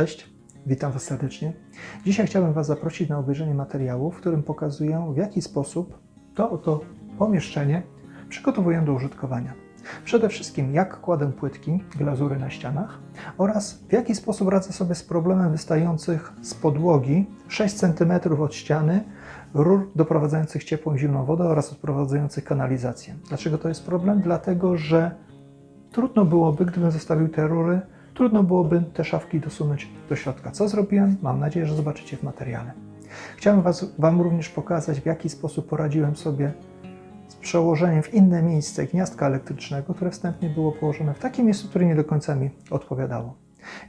Cześć, witam Was serdecznie. Dzisiaj chciałbym Was zaprosić na obejrzenie materiału, w którym pokazuję, w jaki sposób to oto pomieszczenie przygotowuję do użytkowania. Przede wszystkim, jak kładę płytki, glazury na ścianach oraz w jaki sposób radzę sobie z problemem wystających z podłogi 6 cm od ściany rur doprowadzających ciepłą i zimną wodę oraz odprowadzających kanalizację. Dlaczego to jest problem? Dlatego, że trudno byłoby, gdybym zostawił te rury, trudno byłoby te szafki dosunąć do środka. Co zrobiłem? Mam nadzieję, że zobaczycie w materiale. Chciałem was, Wam również pokazać, w jaki sposób poradziłem sobie z przełożeniem w inne miejsce gniazdka elektrycznego, które wstępnie było położone w takim miejscu, które nie do końca mi odpowiadało.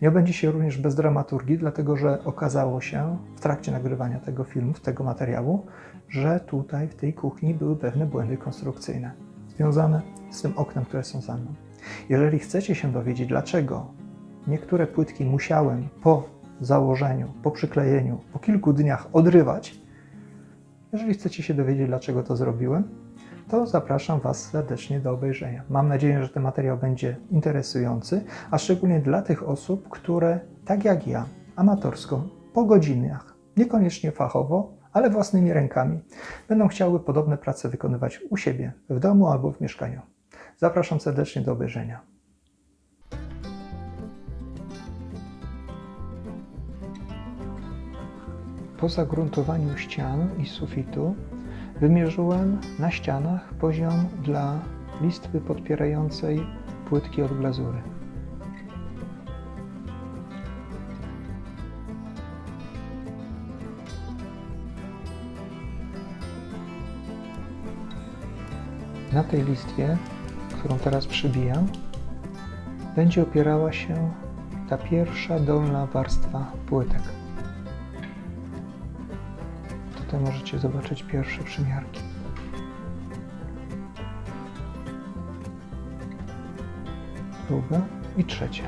Nie obędzie się również bez dramaturgii, dlatego że okazało się w trakcie nagrywania tego filmu, tego materiału, że tutaj w tej kuchni były pewne błędy konstrukcyjne związane z tym oknem, które są za mną. Jeżeli chcecie się dowiedzieć, dlaczego niektóre płytki musiałem po założeniu, po przyklejeniu, po kilku dniach odrywać, jeżeli chcecie się dowiedzieć, dlaczego to zrobiłem, to zapraszam Was serdecznie do obejrzenia. Mam nadzieję, że ten materiał będzie interesujący, a szczególnie dla tych osób, które, tak jak ja, amatorsko, po godzinach, niekoniecznie fachowo, ale własnymi rękami, będą chciały podobne prace wykonywać u siebie, w domu albo w mieszkaniu. Zapraszam serdecznie do obejrzenia. po zagruntowaniu ścian i sufitu wymierzyłem na ścianach poziom dla listwy podpierającej płytki od glazury. Na tej listwie, którą teraz przybijam, będzie opierała się ta pierwsza dolna warstwa płytek. Tutaj możecie zobaczyć pierwsze przymiarki. Druga i trzecia.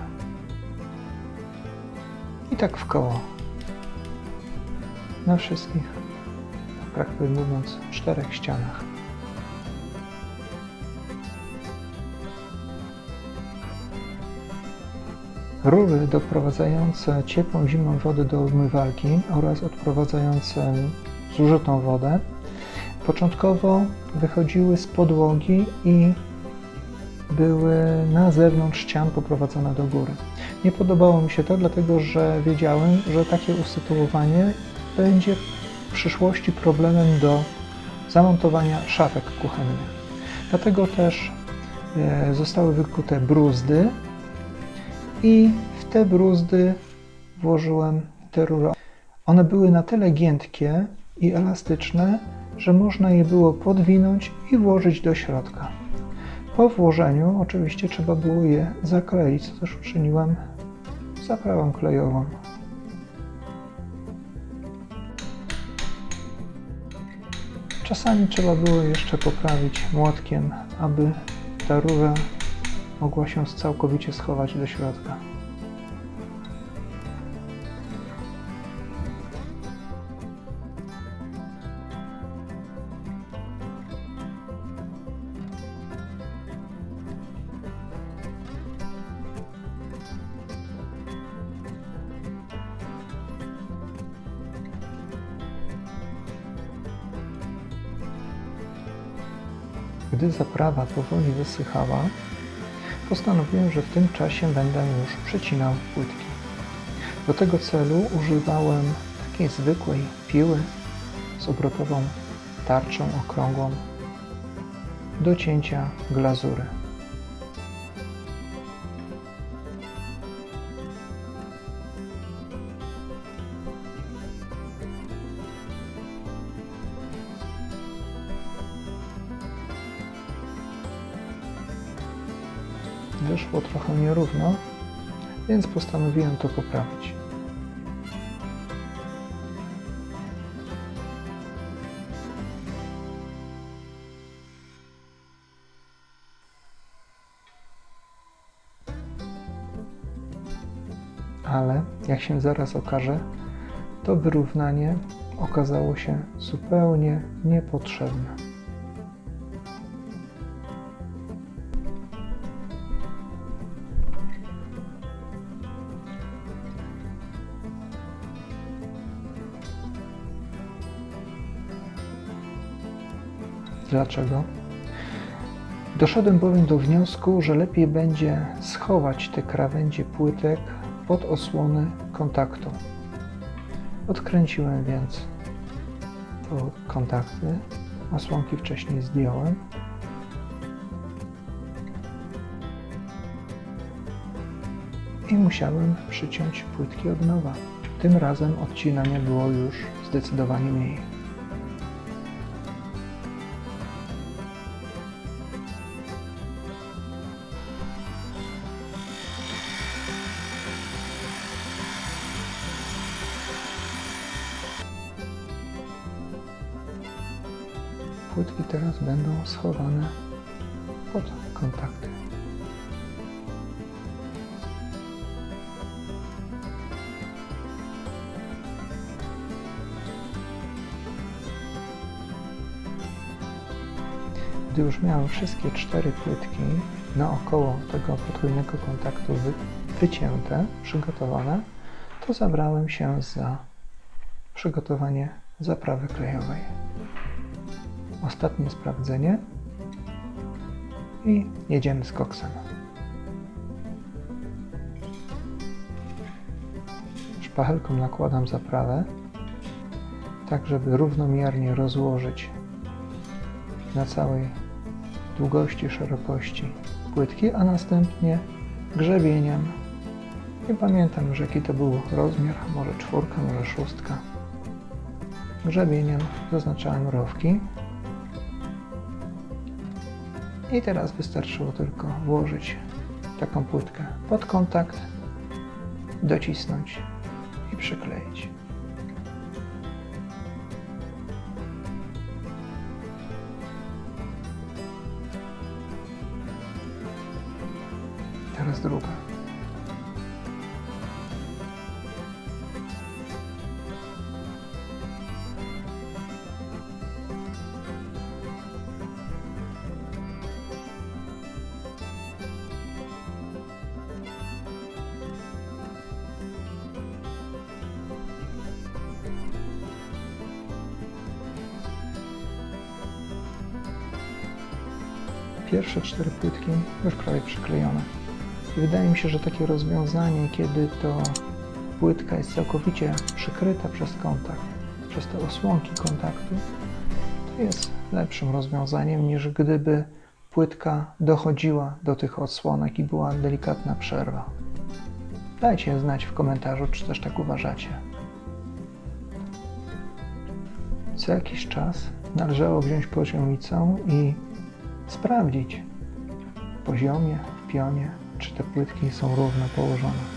I tak w koło. Na wszystkich, praktycznie mówiąc, czterech ścianach. Rury doprowadzające ciepłą, zimną wodę do umywalki oraz odprowadzające zużytą wodę początkowo wychodziły z podłogi i były na zewnątrz ścian poprowadzone do góry. Nie podobało mi się to, dlatego że wiedziałem, że takie usytuowanie będzie w przyszłości problemem do zamontowania szafek kuchennych. Dlatego też e, zostały wykute bruzdy i w te bruzdy włożyłem te rury. One były na tyle giętkie i elastyczne, że można je było podwinąć i włożyć do środka. Po włożeniu oczywiście trzeba było je zakleić, co też uczyniłem zaprawą klejową. Czasami trzeba było jeszcze poprawić młotkiem, aby ta rura mogła się całkowicie schować do środka. Gdy zaprawa powoli wysychała, postanowiłem, że w tym czasie będę już przecinał płytki. Do tego celu używałem takiej zwykłej piły z obrotową tarczą okrągłą do cięcia glazury. Wyszło trochę nierówno, więc postanowiłem to poprawić. Ale, jak się zaraz okaże, to wyrównanie okazało się zupełnie niepotrzebne. Dlaczego? Doszedłem bowiem do wniosku, że lepiej będzie schować te krawędzie płytek pod osłony kontaktu. Odkręciłem więc kontakty, osłonki wcześniej zdjąłem. I musiałem przyciąć płytki od nowa. Tym razem odcinania było już zdecydowanie mniej. Teraz będą schowane pod kontakty. Gdy już miałem wszystkie cztery płytki naokoło tego potrójnego kontaktu wy, wycięte, przygotowane, to zabrałem się za przygotowanie zaprawy klejowej. Ostatnie sprawdzenie i jedziemy z koksem. Szpachelką nakładam zaprawę, tak żeby równomiernie rozłożyć na całej długości, szerokości płytki, a następnie grzebieniem. Nie pamiętam już jaki to był rozmiar, może czwórka, może szóstka. Grzebieniem zaznaczałem rowki. I teraz wystarczyło tylko włożyć taką płytkę pod kontakt, docisnąć i przykleić. Teraz druga. Pierwsze cztery płytki już prawie przyklejone. I wydaje mi się, że takie rozwiązanie, kiedy to płytka jest całkowicie przykryta przez kontakt, przez te osłonki kontaktu, to jest lepszym rozwiązaniem niż gdyby płytka dochodziła do tych odsłonek i była delikatna przerwa. Dajcie znać w komentarzu, czy też tak uważacie. Co jakiś czas należało wziąć poziomicą i sprawdzić w poziomie, w pionie, czy te płytki są równo położone.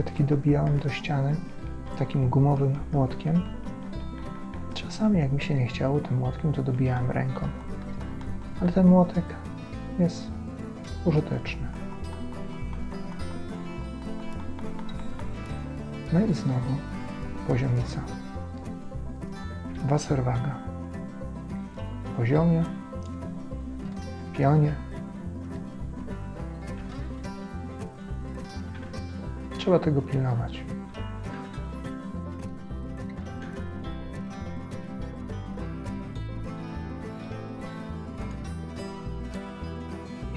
Płytki dobijałem do ściany takim gumowym młotkiem. Czasami, jak mi się nie chciało tym młotkiem, to dobijałem ręką. Ale ten młotek jest użyteczny. No i znowu poziomica. Wasserwaga. Poziomie pionie. Trzeba tego pilnować.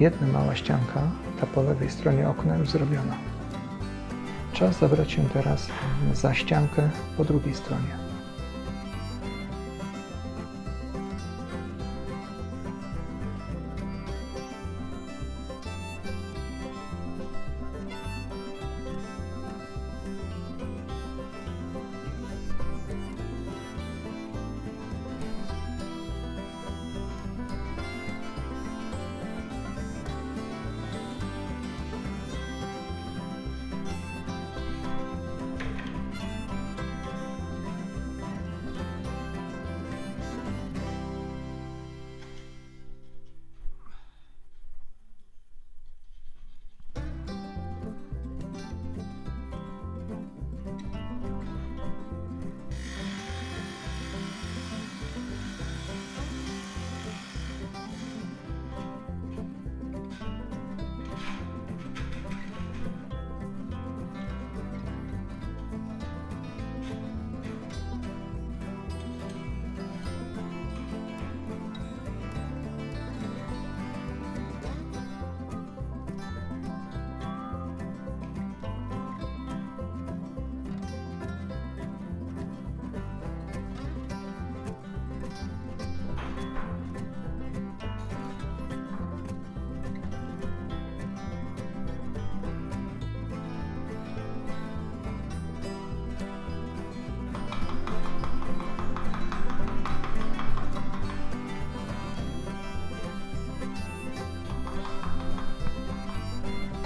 Jedna mała ścianka, ta po lewej stronie okna już zrobiona. Czas zabrać się teraz za ściankę po drugiej stronie.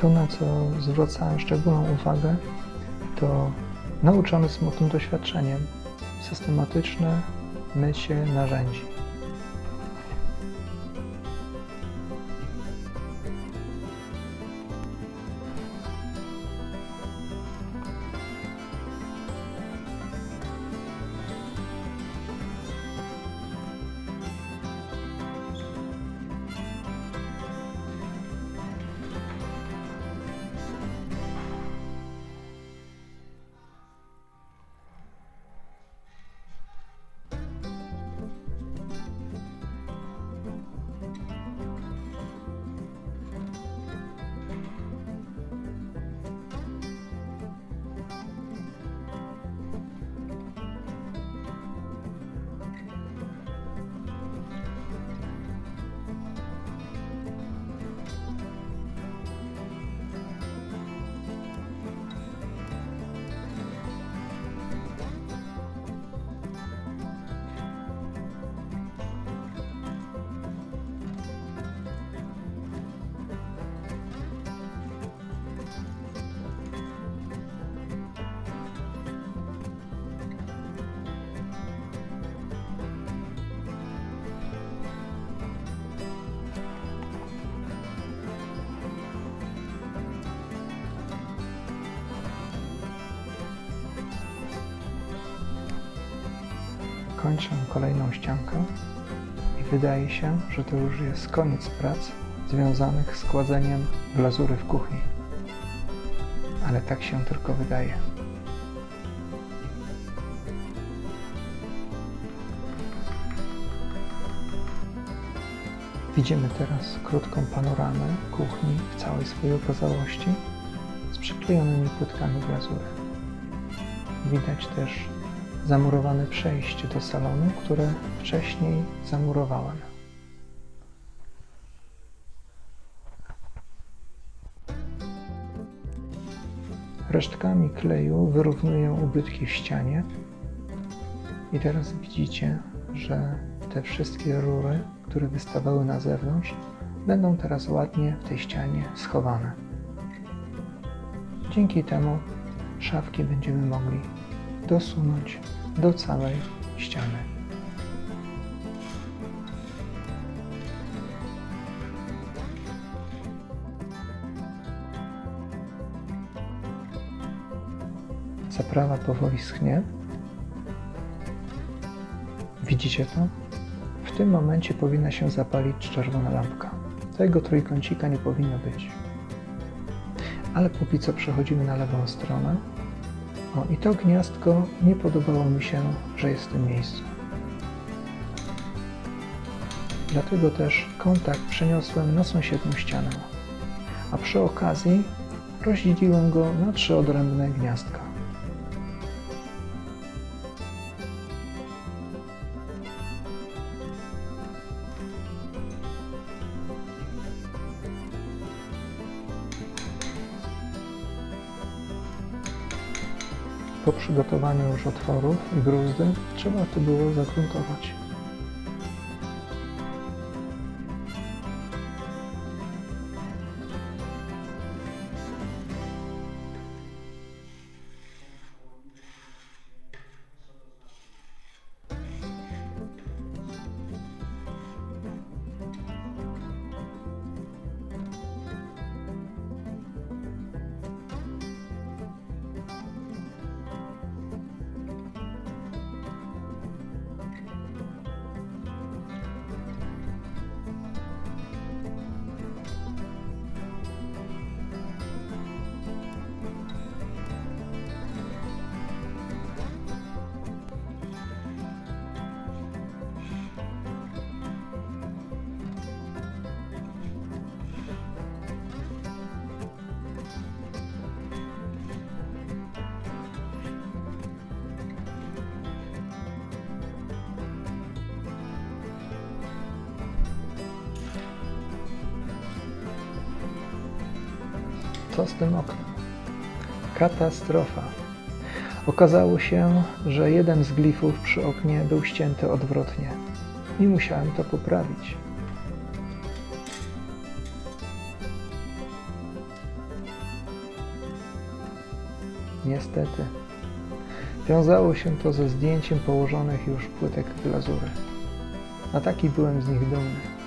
To, na co zwracałem szczególną uwagę, to nauczony smutnym doświadczeniem systematyczne mycie narzędzi. Kończę kolejną ściankę i wydaje się, że to już jest koniec prac związanych z kładzeniem glazury w kuchni. Ale tak się tylko wydaje. Widzimy teraz krótką panoramę kuchni w całej swojej okazałości z przyklejonymi płytkami glazury. Widać też zamurowane przejście do salonu, które wcześniej zamurowałem. Resztkami kleju wyrównuję ubytki w ścianie i teraz widzicie, że te wszystkie rury, które wystawały na zewnątrz, będą teraz ładnie w tej ścianie schowane. Dzięki temu szafki będziemy mogli dosunąć do całej ściany. Zaprawa powoli schnie. Widzicie to? W tym momencie powinna się zapalić czerwona lampka. Tego trójkącika nie powinno być. Ale póki co przechodzimy na lewą stronę. O, i to gniazdko nie podobało mi się, że jest w tym miejscu. Dlatego też kontakt przeniosłem na sąsiednią ścianę, a przy okazji rozdzieliłem go na trzy odrębne gniazdka. Po przygotowaniu już otworów i gruzdy trzeba to było zagruntować. Co z tym oknem? Katastrofa. Okazało się, że jeden z glifów przy oknie był ścięty odwrotnie i musiałem to poprawić. Niestety, wiązało się to ze zdjęciem położonych już płytek glazury. A taki byłem z nich dumny.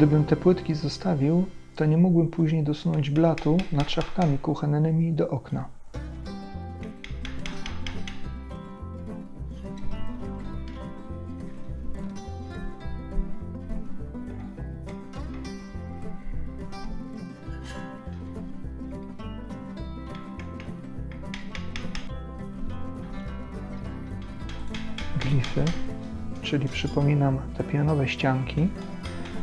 Gdybym te płytki zostawił, to nie mógłbym później dosunąć blatu nad szafkami kuchennymi do okna. Glify, czyli przypominam te pionowe ścianki,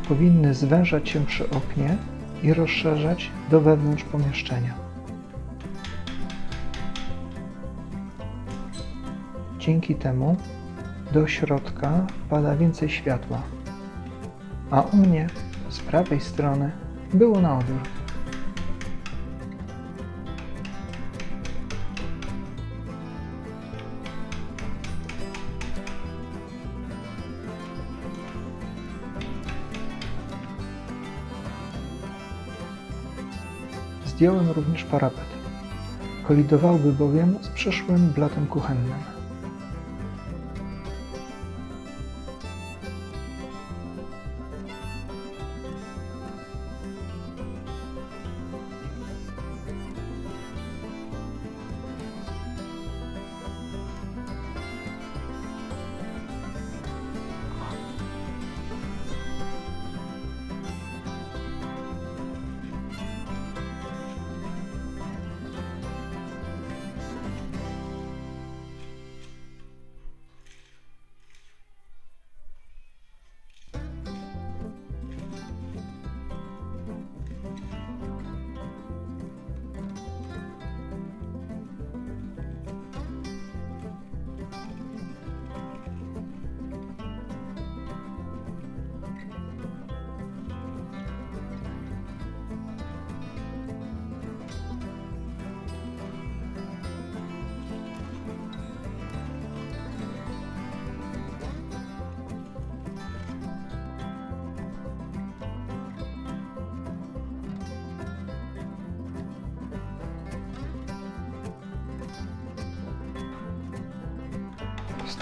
powinny zwężać się przy oknie i rozszerzać do wewnątrz pomieszczenia. Dzięki temu do środka pada więcej światła, a u mnie z prawej strony było na odwrót. Zdjąłem również parapet. Kolidowałby bowiem z przyszłym blatem kuchennym.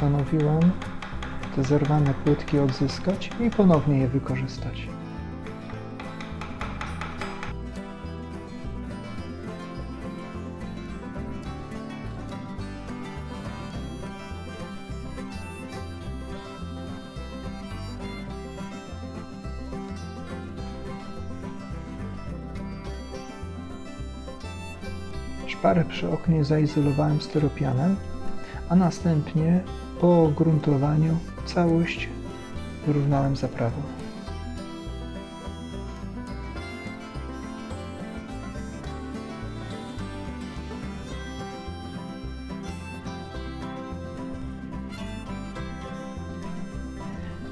postanowiłem te zerwane płytki odzyskać i ponownie je wykorzystać. Szparę przy oknie zaizolowałem styropianem, a następnie po gruntowaniu całość wyrównałem zaprawą.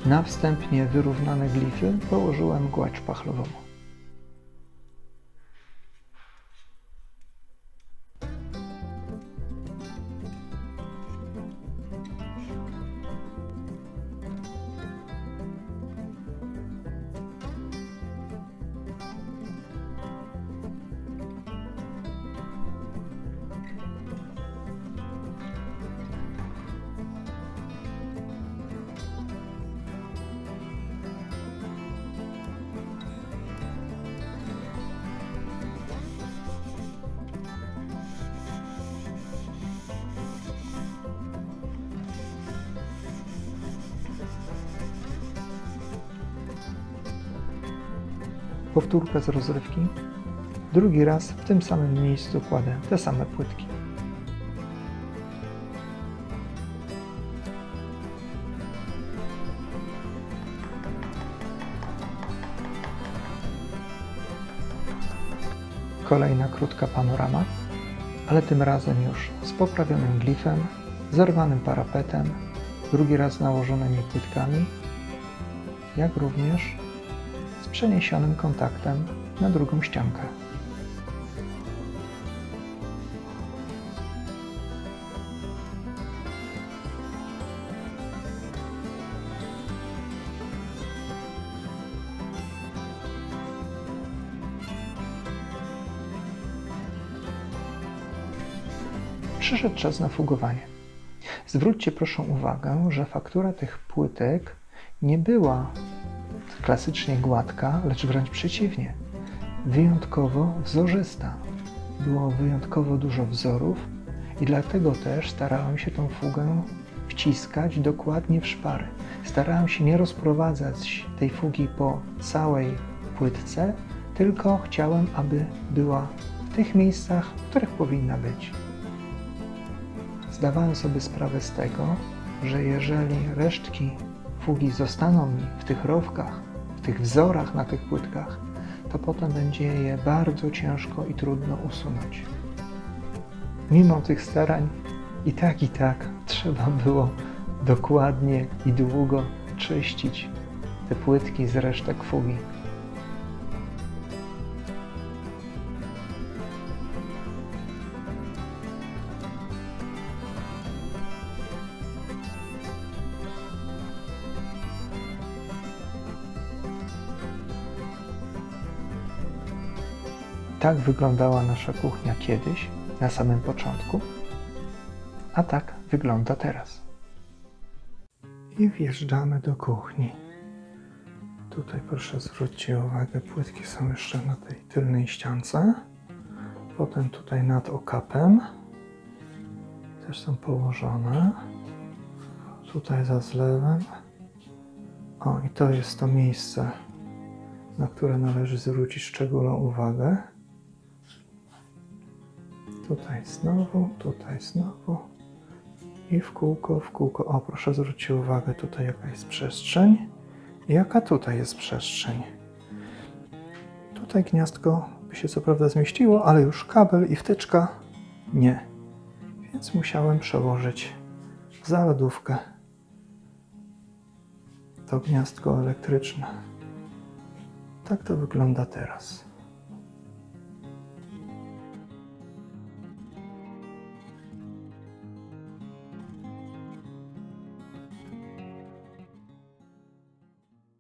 Na wstępnie wyrównane glify położyłem gładź pachlową. Powtórka z rozrywki. Drugi raz w tym samym miejscu kładę te same płytki. Kolejna krótka panorama, ale tym razem już z poprawionym glifem, zerwanym parapetem, drugi raz nałożonymi płytkami, jak również przeniesionym kontaktem na drugą ściankę. Przyszedł czas na fugowanie. Zwróćcie proszę uwagę, że faktura tych płytek nie była klasycznie gładka, lecz wręcz przeciwnie, wyjątkowo wzorzysta. Było wyjątkowo dużo wzorów i dlatego też starałem się tą fugę wciskać dokładnie w szpary. Starałem się nie rozprowadzać tej fugi po całej płytce, tylko chciałem, aby była w tych miejscach, w których powinna być. Zdawałem sobie sprawę z tego, że jeżeli resztki fugi zostaną mi w tych rowkach, tych wzorach na tych płytkach, to potem będzie je bardzo ciężko i trudno usunąć. Mimo tych starań, i tak, i tak trzeba było dokładnie i długo czyścić te płytki z resztek fugi. Tak wyglądała nasza kuchnia kiedyś, na samym początku, a tak wygląda teraz. I wjeżdżamy do kuchni. Tutaj proszę zwróćcie uwagę, płytki są jeszcze na tej tylnej ściance. Potem tutaj nad okapem też są położone. Tutaj za zlewem. O, i to jest to miejsce, na które należy zwrócić szczególną uwagę. Tutaj znowu, tutaj znowu. I w kółko, w kółko. O, proszę zwróćcie uwagę tutaj, jaka jest przestrzeń. Jaka tutaj jest przestrzeń. Tutaj gniazdko by się co prawda zmieściło, ale już kabel i wtyczka nie. Więc musiałem przełożyć za lodówkę to gniazdko elektryczne. Tak to wygląda teraz.